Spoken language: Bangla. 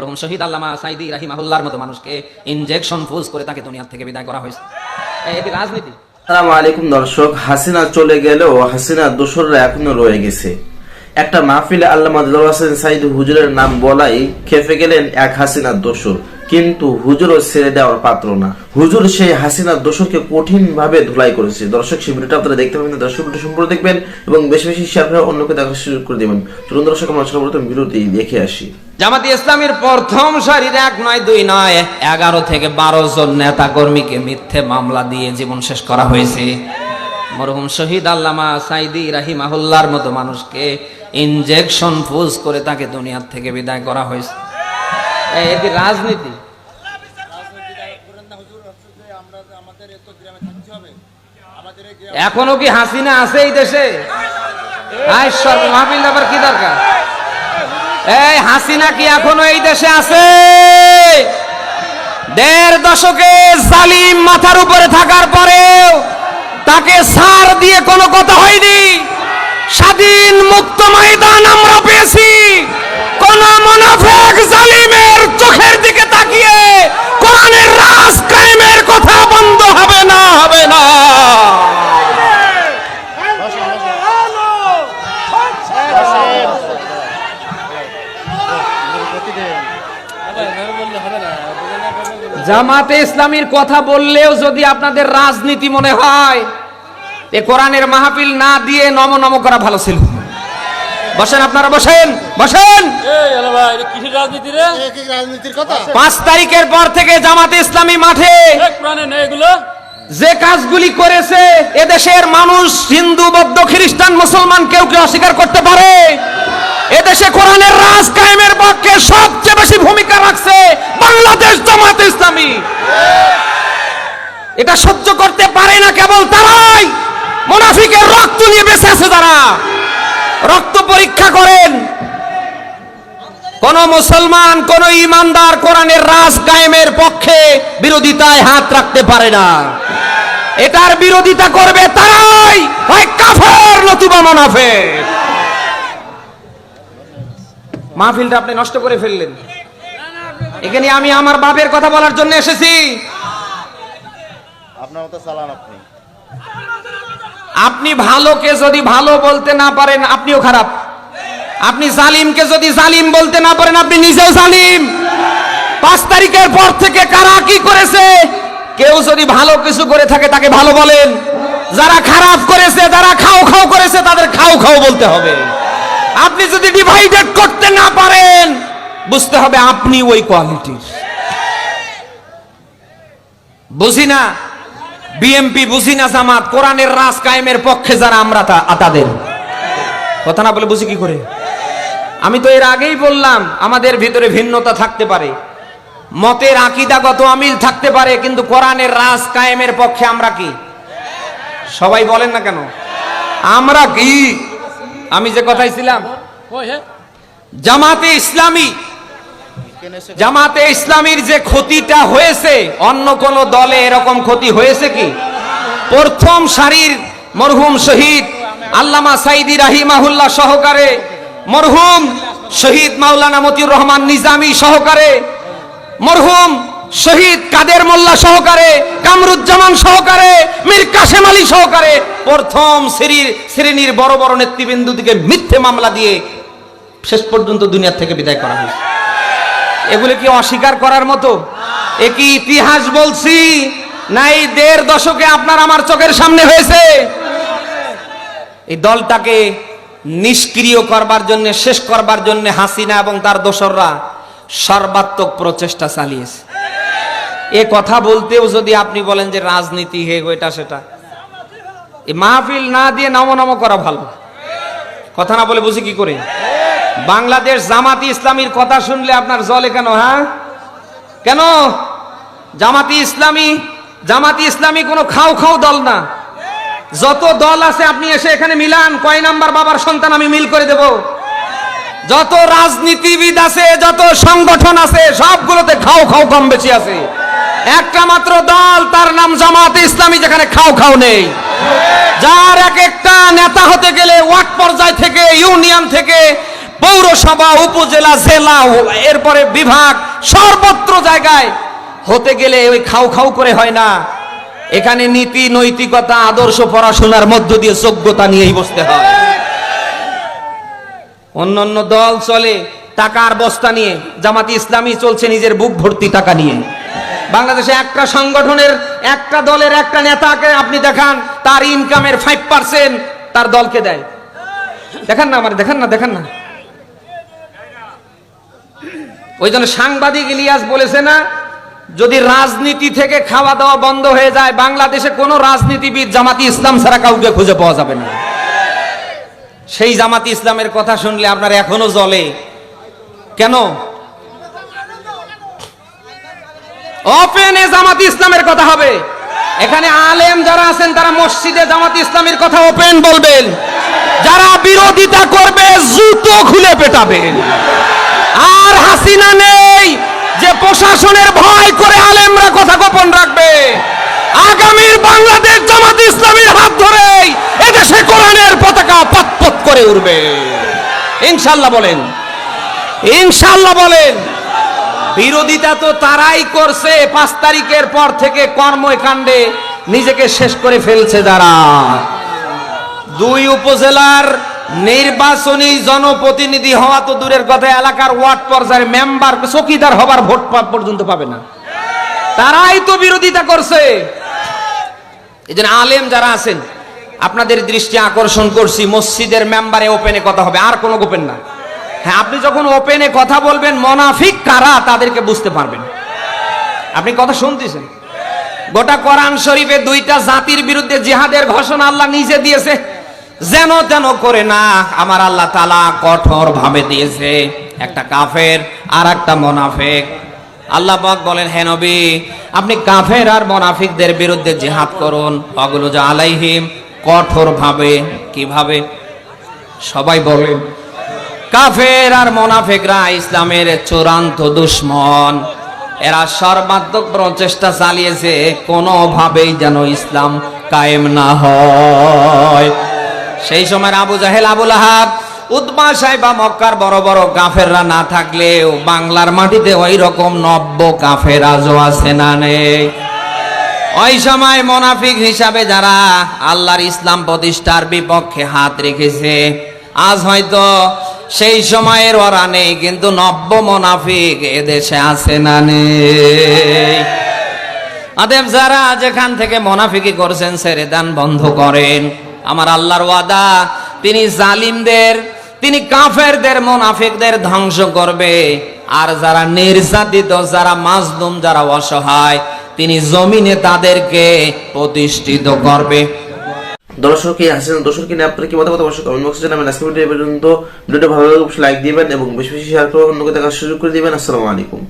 মরহুম শহীদ আল্লামা সাইদি রাহিমাহুল্লার মতো মানুষকে ইনজেকশন ফুজ করে তাকে দুনিয়ার থেকে বিদায় করা হয়েছে। এটি রাজনীতি? আসসালামু আলাইকুম দর্শক, হাসিনা চলে গেলেও হাসিনা দোসররা এখনও রয়ে গেছে। একটা মাহফিলে আল্লামা দিলওয়ার হোসেন সাইদ হুজুরের নাম বলাই খেপে গেলেন এক হাসিনার দোসর। কিন্তু হুজুরও ছেড়ে দেওয়ার পাত্র না। হুজুর সেই হাসিনার দোসরকে কঠিন ভাবে ধুলাই করেছে। দর্শক সেই ভিডিওটা আপনারা দেখতে পাবেন, দর্শক ভিডিও সম্পূর্ণ দেখবেন এবং বেশি বেশি শেয়ার করে অন্যকে দেখার সুযোগ করে দেবেন। চলুন দর্শক, আমরা সর্বপ্রথম ভিডিওটি দেখে আসি। জামাতি ইসলামের প্রথম সারির এক নয়, দুই নয়, এগারো থেকে বারো জন নেতা কর্মীকে মিথ্যে মামলা দিয়ে জীবন শেষ করা হয়েছে। মরহুম শহীদ আল্লামা সাইদি রাহিমাহুল্লার মতো মানুষকে ইনজেকশন ফুজ করে তাকে দুনিয়ার থেকে বিদায় করা হয়েছে। এটি রাজনীতি এখনও কি হাসিনা আছে এই দেশে? মাহফিল আবার কি দরকার? এই হাসিনা কি এখনও এই দেশে আছে? দেড় দশকে জালিম মাথার উপরে থাকার পরেও তাকে সার দিয়ে কোনো কথা হয়নি। স্বাধীন মুক্ত ময়দান আমরা পেয়েছি। কোন মুনাফেক জালিমের চোখের দিকে তাকিয়ে জামাতে ইসলামীর কথা বললেও যদি আপনাদের রাজনীতি মনে হয় এ কোরআনের মাহফিল না দিয়ে নম নম করা ভালো ছিল। বসেন আপনারা বসেন বসেন। এই হলো ভাই এটা কিসের রাজনীতি রে? রাজনীতির কথা? পাঁচ তারিখের পর থেকে জামাতে ইসলামী মাঠে যে কাজগুলি করেছে এদেশের মানুষ হিন্দু বৌদ্ধ খ্রিস্টান মুসলমান কেউ কেউ অস্বীকার করতে পারে? এদেশে কোরআনের রাজ কায়েমের পক্ষে সবচেয়ে বেশি ভূমিকা রাখছে বাংলাদেশ জামাত ইসলামী। এটা সহ্য করতে পারে না কেবল তারাই। মুনাফিকের রক্ত নিয়ে বেঁচে আছে তারা। রক্ত পরীক্ষা করেন। কোন মুসলমান, কোন ইমানদার কোরআনের রাজ কায়েমের পক্ষে বিরোধিতায় হাত রাখতে পারে না। এটার বিরোধিতা করবে তারাই। হয় কাফের নতুবা মুনাফিক। মাহফিলটা আপনি নষ্ট করে ফেললেন। এখানে আমি আমার বাপের কথা বলার জন্য এসেছি। আপনার মতো চালান আপনি। আপনি ভালোকে যদি ভালো বলতে না পারেন আপনিও খারাপ। আপনি জালিমকে যদি জালিম বলতে না পারেন আপনি নিজেও জালিম। পাঁচ তারিখের পর থেকে কারা কি করেছে? কেউ যদি ভালো কিছু করে থাকে তাকে ভালো বলেন। যারা খারাপ করেছে যারা খাও খাও করেছে তাদের খাও খাও বলতে হবে। আপনি যদি ডিভাইডেড করতে না পারেন, বুঝতে হবে আপনি ওই কোয়ালিটির বুঝি না? বিএমপি বুঝি না জামাত? কোরআনের রাজ কায়েমের পক্ষে যারা, আমরা তা তাদের। কথা না বলে বুঝি কি করে? আমি তো এর আগেই বললাম, আমাদের ভিতরে ভিন্নতা থাকতে পারে। মতের আকিদাগত আমিল থাকতে পারে, কিন্তু কোরআনের রাজ কায়েমের পক্ষে আমরা কি? সবাই বলেন না কেন? আমরা কি? আমি যে কথাই ছিলাম জামাতে ইসলামী জামাতে ইসলামীর যে ক্ষতিটা হয়েছে অন্য কোন দলে এরকম ক্ষতি হয়েছে কি? প্রথম সারির মরহুম শহীদ আল্লামা সাইদি রাহিমাহুল্লাহ সহকারে মরহুম শহীদ মাওলানা মতিউর রহমান নিজামী সহকারে মরহুম শহীদ কাদের মোল্লা সহকারে, কামরুজ্জামান সহকারে, মীর কাশেম আলী সহকারে, প্রথম শ্রেণির শ্রেণির বড় বড় নেতৃবৃন্দুদিকে মিথ্যে মামলা দিয়ে শেষ পর্যন্ত দুনিয়া থেকে বিদায় করা হয়েছে। এগুলো কি অস্বীকার করার মতো? এ কি ইতিহাস বলছি? না এই দেড় দশকে আপনার আমার চোখের সামনে হয়েছে। এই দলটাকে নিষ্ক্রিয় করবার জন্য, শেষ করবার জন্য হাসিনা এবং তার দোসররা সর্বাত্মক প্রচেষ্টা চালিয়েছে। এ কথা বলতেও যদি আপনি বলেন যে রাজনীতি হে এটা সেটা। এই মাহফিল না দিয়ে নম নম করা ভালো। কথা না বলে বুঝি কি করে? বাংলাদেশ জামাতি ইসলামীর কথা শুনলে আপনার জলে কেন হ্যাঁ? কেন? জামাতি ইসলামী জামাতি ইসলামী কোনো খাও খাও দল না। যত দল আছে আপনি এসে এখানে মিলান, কয় নাম্বার বাবার সন্তান আমি মিল করে দেব? যত রাজনীতিবিদ আছে, যত সংগঠন আছে, সবগুলোতে খাও খাও কম বেশি আছে। একটা মাত্র দল, তার নাম জামাত ইসলামী, যেখানে খাও খাও নেই। যার এক একটা নেতা হতে গেলে, ওয়ার্ড পর্যায় থেকে, ইউনিয়ন থেকে, পৌরসভা, উপজেলা, জেলা, এরপরে বিভাগ, সর্বত্র জায়গায় হতে গেলে ওই খাও খাও করে হয় না। এখানে নীতি, নৈতিকতা, আদর্শ পড়াশোনার মধ্য দিয়ে যোগ্যতা নিয়েই বসতে হয়। অন্য অন্য দল চলে টাকার বস্তা নিয়ে, জামাতি ইসলামী চলছে নিজের বুক ভর্তি টাকা নিয়ে। বাংলাদেশে একটা সংগঠনের, একটা দলের একটা নেতাকে আপনি দেখান, তার ইনকামের ফাইভ পার্সেন্ট তার দলকে দেয়। দেখান না আমার, দেখান না দেখান না। ওই জন্য সাংবাদিক ইলিয়াস বলেছে না, যদি রাজনীতি থেকে খাওয়া দাওয়া বন্ধ হয়ে যায়, বাংলাদেশে কোনো রাজনীতিবিদ জামাতি ইসলাম ছাড়া কাউকে খুঁজে পাওয়া যাবে না। সেই জামাতি ইসলামের কথা শুনলে আপনার এখনও জ্বলে। কেন? ওপেনে জামাত ইসলামের কথা হবে। এখানে আলেম যারা আছেন, তারা মসজিদে জামাত ইসলামের কথা ওপেন বলবেন। যারা বিরোধিতা করবে, জুতো খুলে পেটাবেন। আর হাসিনা নেই যে প্রশাসনের ভয় করে আলেমরা কথা গোপন রাখবে। আগামীর বাংলাদেশ জামাত ইসলামের হাত ধরেই এদেশে কোরআনের পতাকা পতপত করে উঠবে। ইনশাল্লাহ বলেন। ইনশাল্লাহ বলেন। বিরোধিতা তো তারাই করছে। পাঁচ তারিখের পর থেকে কর্মকাণ্ডে নিজেকে শেষ করে ফেলছে যারা। দুই উপজেলার নির্বাচনী জনপ্রতিনিধি হওয়া তো দূরের কথা, এলাকার ওয়ার্ড পর্যায়ের মেম্বার, চকিদার হবার ভোট পর্যন্ত পাবে না। তারাই তো বিরোধিতা করছে। এই আলেম যারা আছেন, আপনাদের দৃষ্টি আকর্ষণ করছি, মসজিদের মেম্বারে ওপেনে কথা হবে, আর কোনো গোপেন না। হ্যাঁ আপনি যখন ওপেনে কথা বলবেন, মনাফিক কারা তাদেরকে বুঝতে পারবেন। আপনি কথা শুনতেছেন? গোটা কোরআন শরীফে দুইটা জাতির বিরুদ্ধে জিহাদের ঘোষণা আল্লাহ নিজে দিয়েছে। যেন তেন করে না, আমার আল্লাহ তালা কঠোর ভাবে দিয়েছে। একটা কাফের আর একটা মোনাফেক। আল্লাহ পাক বলেন, হে নবী, আপনি কাফের আর মোনাফিকদের বিরুদ্ধে জিহাদ করুন। অগুলো যা আলাইহিম কঠোর ভাবে কীভাবে? সবাই বলেন কাফের আর মোনাফেকরা ইসলামের চূড়ান্ত দুশ্মন। এরা সর্বাত্মক প্রচেষ্টা চালিয়েছে, কোনোভাবেই যেন ইসলাম কায়েম না হয়। সেই সময় আবু জাহেল, আবুল আহাব উদ্মা সাহেবা মক্কার বড় বড় কাফেররা না থাকলেও বাংলার মাটিতে ওই রকম নব্য কাফের আজও আছে না নেই। ওই সময় মোনাফিক হিসাবে যারা আল্লাহর ইসলাম প্রতিষ্ঠার বিপক্ষে হাত রেখেছে, আজ হয়তো সেই সময়ের ওরা নেই, কিন্তু নব্য মোনাফিক এদেশে আছে না নেই। অতএব যারা যেখান থেকে মোনাফিকি করছেন, ছেড়ে দান, বন্ধ করেন। আমার আল্লাহর ওয়াদা, তিনি জালিমদের, তিনি কাফেরদের, মোনাফিকদের ধ্বংস করবে। আর যারা নির্যাতিত, যারা মাজলুম, যারা অসহায়, তিনি জমিনে তাদেরকে প্রতিষ্ঠিত করবে। দর্শক কি হাসিনা দর্শক নিয়ে আপনার কি মতামত অবশ্যই কমেন্ট বক্সে জানাবেন। আজকে ভিডিও পর্যন্ত। ভিডিওটা ভালো লাগলে অবশ্যই লাইক দিবেন এবং বেশি বেশি শেয়ার করে অন্যকে দেখার সুযোগ করে দিবেন। আসসালামু আলাইকুম।